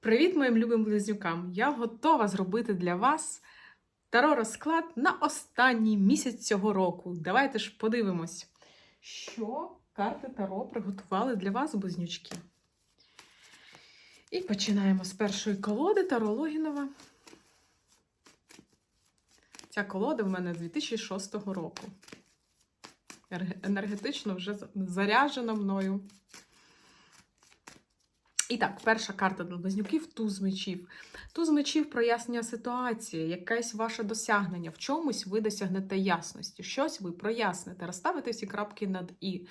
Привіт моїм любим близнюкам! Я готова зробити для вас таро розклад на останній місяць цього року. Давайте ж подивимось, що карти Таро приготували для вас, близнючки. І починаємо з першої колоди Таро Логінова. Ця колода в мене 2006 року. Енергетично вже заряджена мною. І так, перша карта для близнюків туз мечів. Туз мечів прояснення ситуації, якесь ваше досягнення. В чомусь ви досягнете ясності, щось ви проясните, розставите всі крапки над і.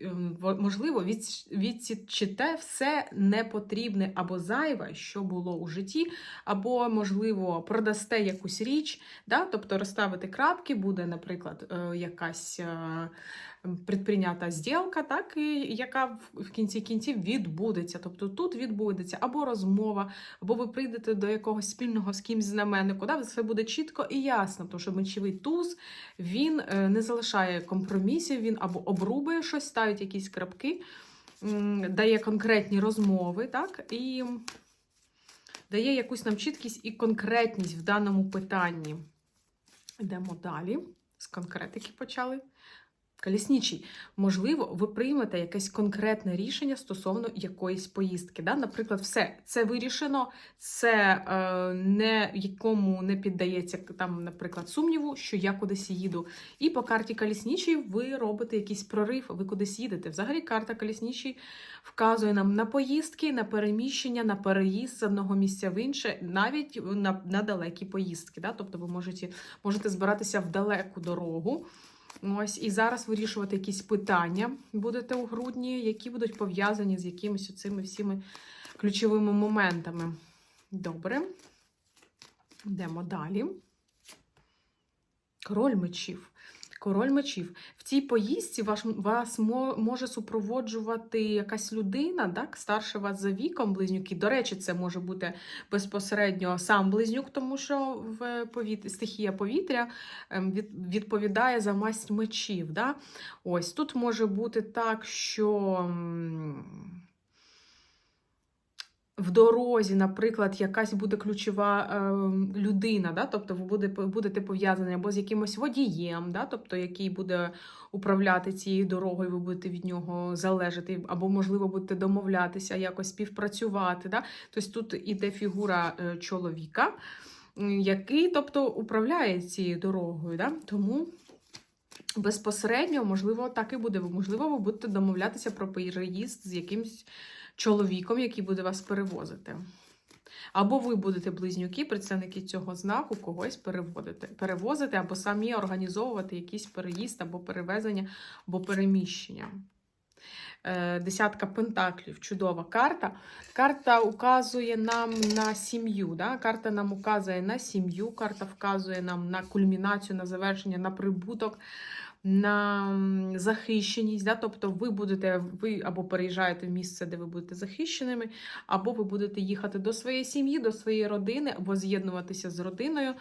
Ем, можливо, відсічите все непотрібне або зайве, що було у житті, або, можливо, продасте якусь річ, да? тобто розставити крапки, буде, наприклад, е, якась е, предприйнята зділка, так, яка в кінці кінців відбудеться. Тобто тут відбудеться або розмова, або ви прийдете до якогось спільного з кимсь знаменнику. Да? Все буде чітко і ясно, тому що мечовий туз він е, не залишає компромісів, він або обрубує щось, ставить якісь крапки, дає конкретні розмови, так, і дає якусь нам чіткість і конкретність в даному питанні. Йдемо далі. З конкретики почали. Коліснічий, можливо, ви приймете якесь конкретне рішення стосовно якоїсь поїздки. Да? Наприклад, все це вирішено, це е, не якому не піддається там, наприклад, сумніву, що я кудись їду. І по карті коліснічий ви робите якийсь прорив, ви кудись їдете. Взагалі, карта коліснічий вказує нам на поїздки, на переміщення, на переїзд з одного місця в інше, навіть на на далекі поїздки. Да? Тобто ви можете, можете збиратися в далеку дорогу. Ось, І зараз вирішувати якісь питання будете у грудні, які будуть пов'язані з якимись цими всіми ключовими моментами. Добре. Йдемо далі. Король мечів. Король мечів. В цій поїздці вас, вас може супроводжувати якась людина, так, старше вас за віком, близнюки. До речі, це може бути безпосередньо сам близнюк, тому що в повіт... стихія повітря ем, відповідає за масть мечів. Да? Ось тут може бути так, що в дорозі, наприклад, якась буде ключова е, людина, да? тобто ви буде, будете пов'язані або з якимось водієм, да? тобто який буде управляти цією дорогою, ви будете від нього залежати, або, можливо, будете домовлятися, якось співпрацювати. Да? Тобто тут іде фігура е, чоловіка, який тобто, управляє цією дорогою. Да? Тому. Безпосередньо, можливо, так і буде. Можливо, ви будете домовлятися про переїзд з якимсь чоловіком, який буде вас перевозити. Або ви будете близнюки, представники цього знаку, когось переводити, перевозити, або самі організовувати якийсь переїзд, або перевезення, або переміщення. Е, десятка пентаклів, чудова карта. Карта указує нам на сім'ю. Да? Карта нам указує на сім'ю, карта вказує нам на кульмінацію, на завершення, на прибуток на захищеність. Да? Тобто ви будете, ви або переїжджаєте в місце, де ви будете захищеними, або ви будете їхати до своєї сім'ї, до своєї родини, або з'єднуватися з родиною.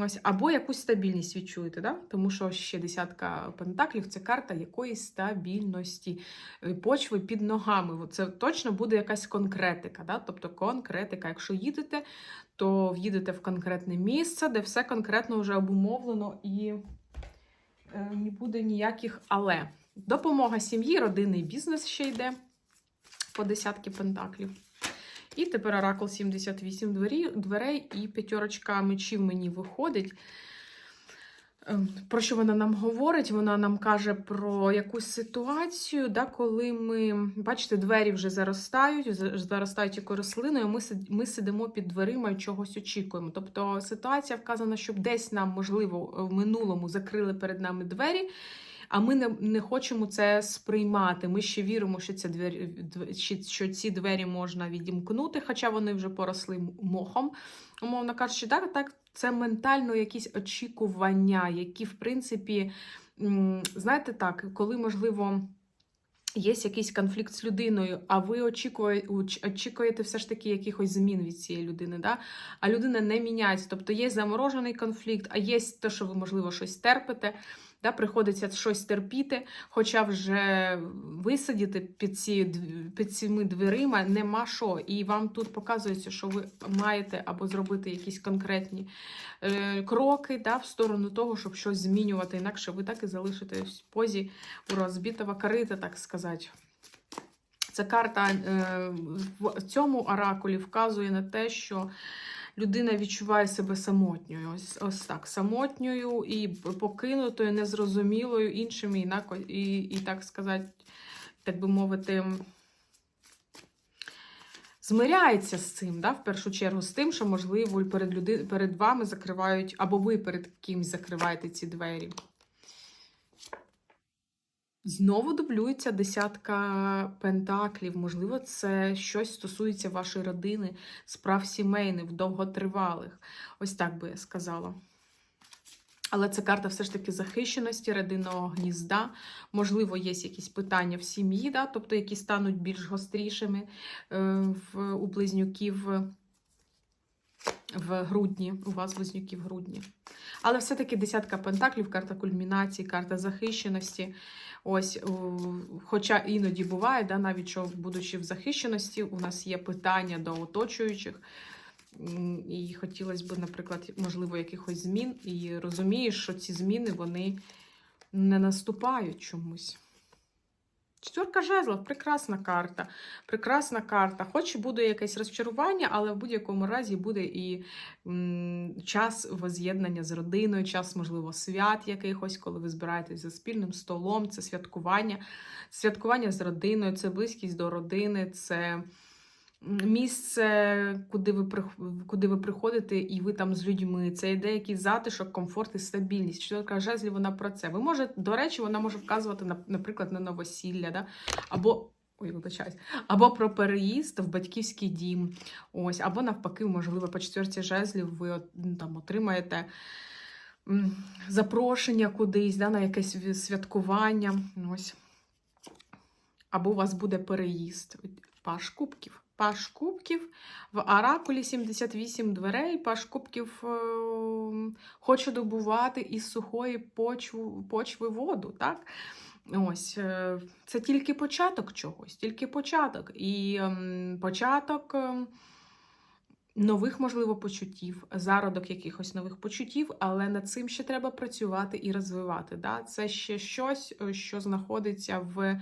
Ось, Або якусь стабільність відчуєте, да? тому що ще десятка пентаклів це карта якоїсь стабільності, е, почви під ногами. Це точно буде якась конкретика. Да? Тобто конкретика. Якщо їдете, то в'їдете в конкретне місце, де все конкретно вже обумовлено і буде ніяких але. Допомога сім'ї, родинний бізнес ще йде по десятки пентаклів. І тепер оракул 78 дверей, і п'ятерочка мечів мені виходить. Ем, про що вона нам говорить? Вона нам каже про якусь ситуацію, да, коли ми, бачите, двері вже заростають, заростають якою рослиною, ми ми сидимо під дверима і чогось очікуємо. Тобто ситуація вказана, щоб десь нам, можливо, в минулому закрили перед нами двері, а ми не не хочемо це сприймати. Ми ще віримо, що ці двері, що ці двері можна відімкнути, хоча вони вже поросли мохом. Умовно кажучи, так, так, це ментально якісь очікування, які, в принципі, знаєте так, коли можливо. Є якийсь конфлікт з людиною, а ви очікуєте все ж таки якихось змін від цієї людини. Да? А людина не міняється. Тобто є заморожений конфлікт, а є те, що ви, можливо, щось терпите. Да, приходиться щось терпіти, хоча вже висидіти під, ці, під цими дверима нема що. І вам тут показується, що ви маєте або зробити якісь конкретні е, кроки да, в сторону того, щоб щось змінювати. Інакше ви так і залишитесь в позі у розбитого корита, так сказати. Ця карта е, в цьому оракулі вказує на те, що людина відчуває себе самотньою. Ось, ось так, самотньою і покинутою, незрозумілою іншими, і, і, і так сказати, так би мовити, змиряється з цим, да, в першу чергу, з тим, що, можливо, перед, люди, перед вами закривають, або ви перед кимось закриваєте ці двері. Знову дублюється десятка пентаклів. Можливо, це щось стосується вашої родини, справ сімейних, довготривалих. Ось так би я сказала. Але це карта все ж таки захищеності родинного гнізда. Можливо, є якісь питання в сім'ї, да? тобто які стануть більш гострішими е, в, у близнюків в грудні, у вас близнюки в грудні. Але все-таки десятка пентаклів, карта кульмінації, карта захищеності. Ось, хоча іноді буває, да, навіть що, будучи в захищеності, у нас є питання до оточуючих. І хотілося б, наприклад, можливо, якихось змін. І розумієш, що ці зміни вони не наступають чомусь. Четверка жезлов, прекрасна карта. Прекрасна карта. Хоч буде якесь розчарування, але в будь-якому разі буде і м, час воз'єднання з родиною, час, можливо, свят якихось, коли ви збираєтесь за спільним столом, це святкування. Святкування з родиною, це близькість до родини, це місце, куди ви, куди ви приходите, і ви там з людьми. Це йде якийсь затишок, комфорт і стабільність. Четверка жезлів, вона про це. Ви можете, до речі, вона може вказувати, на- наприклад, на новосілля, да? або. Ой, вибачаюсь. Або про переїзд в батьківський дім. Ось, або навпаки, можливо, по четверті жезлів ви там отримаєте запрошення кудись, да, на якесь святкування. Ось. Або у вас буде переїзд. Паш кубків. Паш кубків в Оракулі 78 дверей. Паш кубків е, хоче добувати із сухої почву, почви воду. так? Ось, е, це тільки початок чогось, тільки початок. І ем, початок ем, нових, можливо, почуттів, зародок якихось нових почуттів, але над цим ще треба працювати і розвивати. Да? Це ще щось, е, що знаходиться в.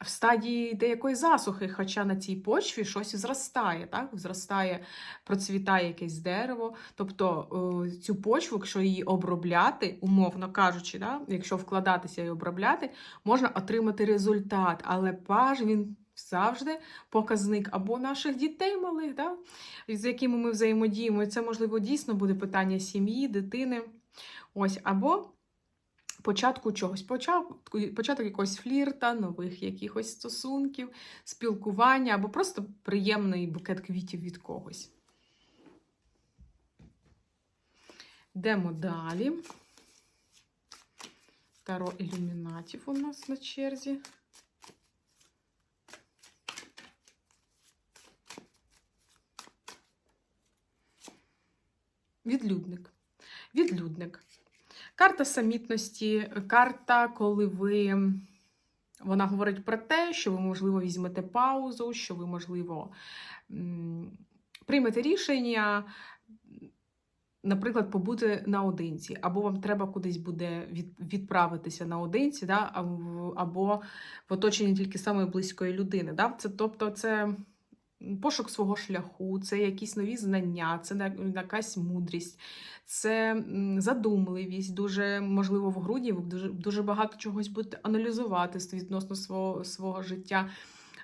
В стадії деякої засухи, хоча на цій почві щось зростає, так? Зростає, процвітає якесь дерево. Тобто е, цю почву, якщо її обробляти, умовно кажучи, да? якщо вкладатися і обробляти, можна отримати результат. Але паж він завжди показник або наших дітей малих, да? з якими ми взаємодіємо. І це, можливо, дійсно буде питання сім'ї, дитини. Ось, або початку чогось, початку, початок якогось флірта, нових якихось стосунків, спілкування або просто приємний букет квітів від когось. Йдемо далі. Таро ілюмінатів у нас на черзі. Відлюдник. Відлюдник. Карта самітності, карта, коли ви. Вона говорить про те, що ви, можливо, візьмете паузу, що ви, можливо, приймете рішення, наприклад, побути наодинці, або вам треба кудись буде від, відправитися наодинці, да, або в оточенні тільки самої близької людини. Да? Це, тобто, це пошук свого шляху, це якісь нові знання, це якась мудрість, це задумливість. Дуже можливо в грудні ви дуже, дуже багато чогось будете аналізувати відносно свого, свого життя.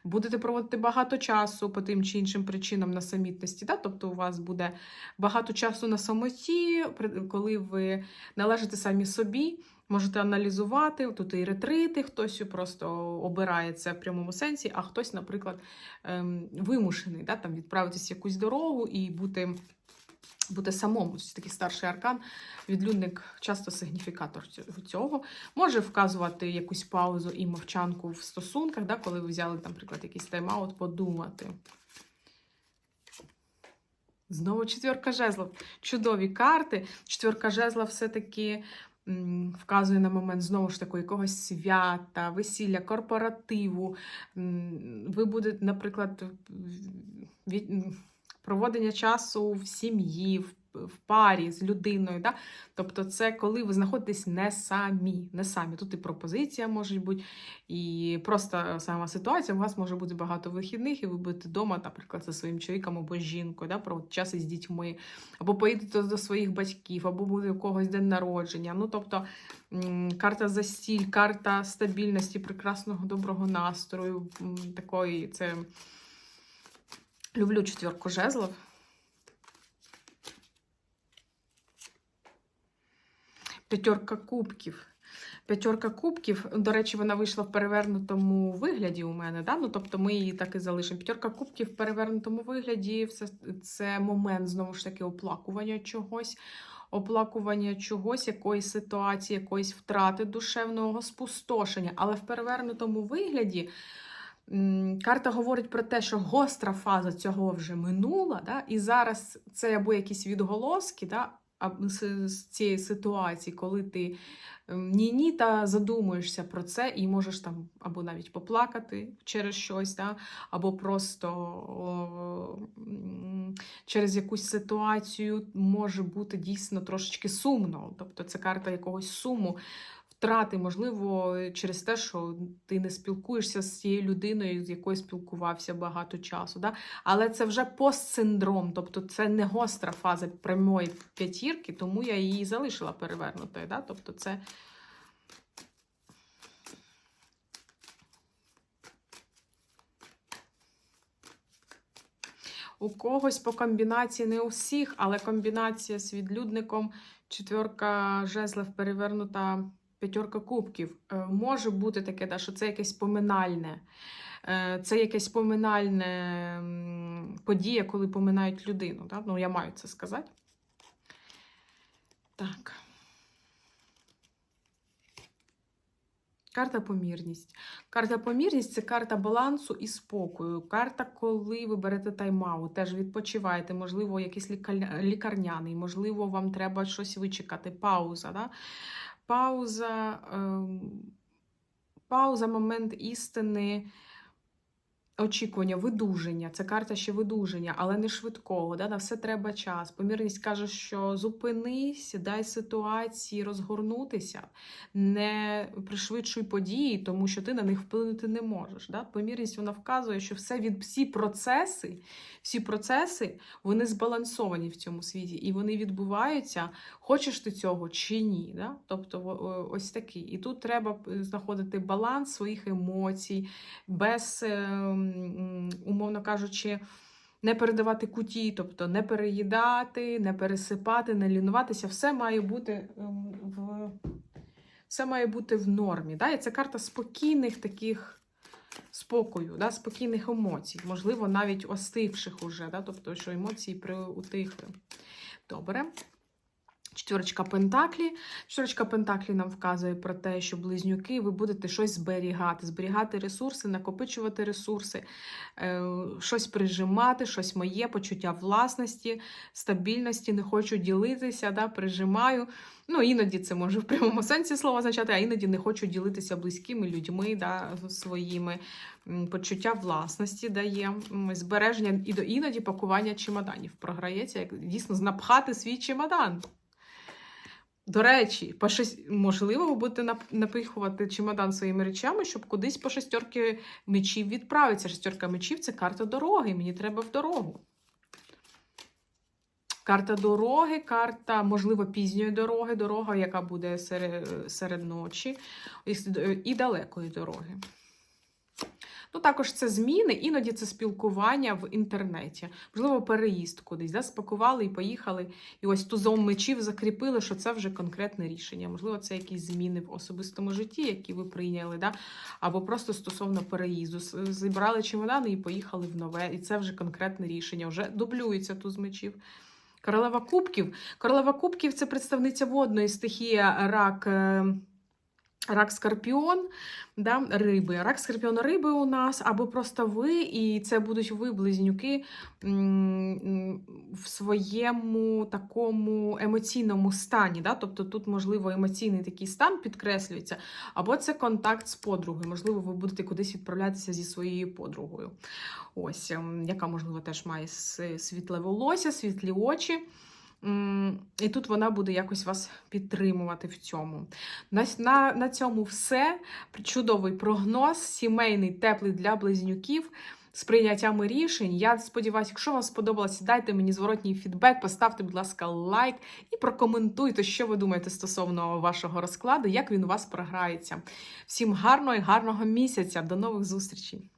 Будете проводити багато часу по тим чи іншим причинам на самітності. Да? Тобто у вас буде багато часу на самоті, коли ви належите самі собі, можете аналізувати. Тут і ретрити, хтось просто обирає це в прямому сенсі, а хтось, наприклад, ем, вимушений да? там, відправитися в якусь дорогу і бути. Бути самому, це такий старший аркан, відлюдник часто сигніфікатор цього-. Може вказувати якусь паузу і мовчанку в стосунках, да, коли ви взяли, наприклад, якийсь тайм-аут, подумати. Знову четверка жезлов. Чудові карти. Четверка жезла все-таки вказує на момент знову ж таки якогось свята, весілля, корпоративу. Ви будете, наприклад, від, проводення часу в сім'ї, в, в парі з людиною. Да? Тобто, це коли ви знаходитесь не самі. Не самі. Тут і пропозиція може бути, і просто сама ситуація. У вас може бути багато вихідних, і ви будете вдома, наприклад, зі своїм чоловіком або жінкою, да? проводити час із дітьми, або поїдете до своїх батьків, або буде у когось день народження. Ну, тобто, карта застіль, карта стабільності, прекрасного доброго настрою. Такої це. Люблю четверку жезлов. П'ятерка кубків. П'ятерка кубків, до речі, вона вийшла в перевернутому вигляді у мене. Да? Ну, тобто ми її так і залишимо. П'ятерка кубків в перевернутому вигляді це, це момент, знову ж таки, оплакування чогось, оплакування чогось, якоїсь ситуації, якоїсь втрати душевного спустошення. Але в перевернутому вигляді карта говорить про те, що гостра фаза цього вже минула, да? і зараз це або якісь відголоски, да? З цієї ситуації, коли ти ем, ні-ні та задумуєшся про це і можеш там або навіть поплакати через щось, да? або просто о, через якусь ситуацію може бути дійсно трошечки сумно. Тобто це карта якогось суму. Втрати, можливо, через те, що ти не спілкуєшся з цією людиною, з якою спілкувався багато часу. Да? Але це вже постсиндром, тобто це не гостра фаза прямої п'ятірки, тому я її залишила перевернутою. Да? Тобто це у когось по комбінації, не у всіх, але комбінація з відлюдником, четверка жезлів перевернута п'ятерка кубків. Е, Може бути таке, да, що це якесь поминальне. Е, Це якесь поминальне подія, коли поминають людину. Да? Ну, я маю це сказати. Так. Карта помірність. Карта помірність це карта балансу і спокою. Карта, коли ви берете тайм-аут, теж відпочиваєте, можливо, якийсь лікарняний, можливо, вам треба щось вичекати. Пауза. Да? Пауза, ем, пауза, момент істини, очікування, видуження. Це карта ще видуження, але не швидкого. Да? На все треба час. Помірність каже, що зупинись, дай ситуації розгорнутися, не пришвидшуй події, тому що ти на них вплинути не можеш. Да? Помірність вона вказує, що все від всі процеси, всі процеси вони збалансовані в цьому світі, і вони відбуваються, хочеш ти цього чи ні. Да? Тобто ось такий. І тут треба е, знаходити баланс своїх емоцій, без, е, м, умовно кажучи, не передавати куті, тобто не переїдати, не пересипати, не лінуватися. Все має бути ем, в, все має бути в нормі. Да? І це карта спокійних таких спокою, да? спокійних емоцій, можливо, навіть остивших уже, да? тобто, що емоції приутихли. Добре. Четверочка Пентаклі. Четверочка Пентаклі нам вказує про те, що близнюки ви будете щось зберігати, зберігати ресурси, накопичувати ресурси, е, щось прижимати, щось моє, почуття власності, стабільності, не хочу ділитися, да, прижимаю. Ну, іноді це може в прямому сенсі слова означати, а іноді не хочу ділитися близькими людьми, да, своїми почуття власності дає, збереження і до іноді пакування чемоданів. Програється, як дійсно напхати свій чемодан. До речі, по шесть... можливо, ви будете напихувати чемодан своїми речами, щоб кудись по шестерки мечів відправитися. Шестерка мечів це карта дороги. Мені треба в дорогу. Карта дороги, карта, можливо, пізньої дороги, дорога, яка буде серед, серед ночі, і далекої дороги. Ну, також це зміни, іноді це спілкування в інтернеті. Можливо, переїзд кудись, да? спакували і поїхали. І ось тузом мечів закріпили, що це вже конкретне рішення. Можливо, це якісь зміни в особистому житті, які ви прийняли, да? або просто стосовно переїзду. Зібрали чемодани і поїхали в нове. І це вже конкретне рішення. Вже дублюється туз мечів. Королева кубків. Королева кубків це представниця водної стихія рак. Рак Скорпіон, да, риби. Рак Скорпіон риби у нас, або просто ви, і це будуть ви, близнюки, в своєму такому емоційному стані. Да? Тобто тут, можливо, емоційний такий стан підкреслюється, або це контакт з подругою. Можливо, ви будете кудись відправлятися зі своєю подругою. Ось, ем, яка, можливо, теж має світле волосся, світлі очі. І тут вона буде якось вас підтримувати в цьому. На, на, на цьому все. Чудовий прогноз, сімейний, теплий для близнюків. З прийняттями рішень. Я сподіваюся, якщо вам сподобалося, дайте мені зворотній фідбек, поставте, будь ласка, лайк і прокоментуйте, що ви думаєте стосовно вашого розкладу, як він у вас програється. Всім гарного і гарного місяця. До нових зустрічей!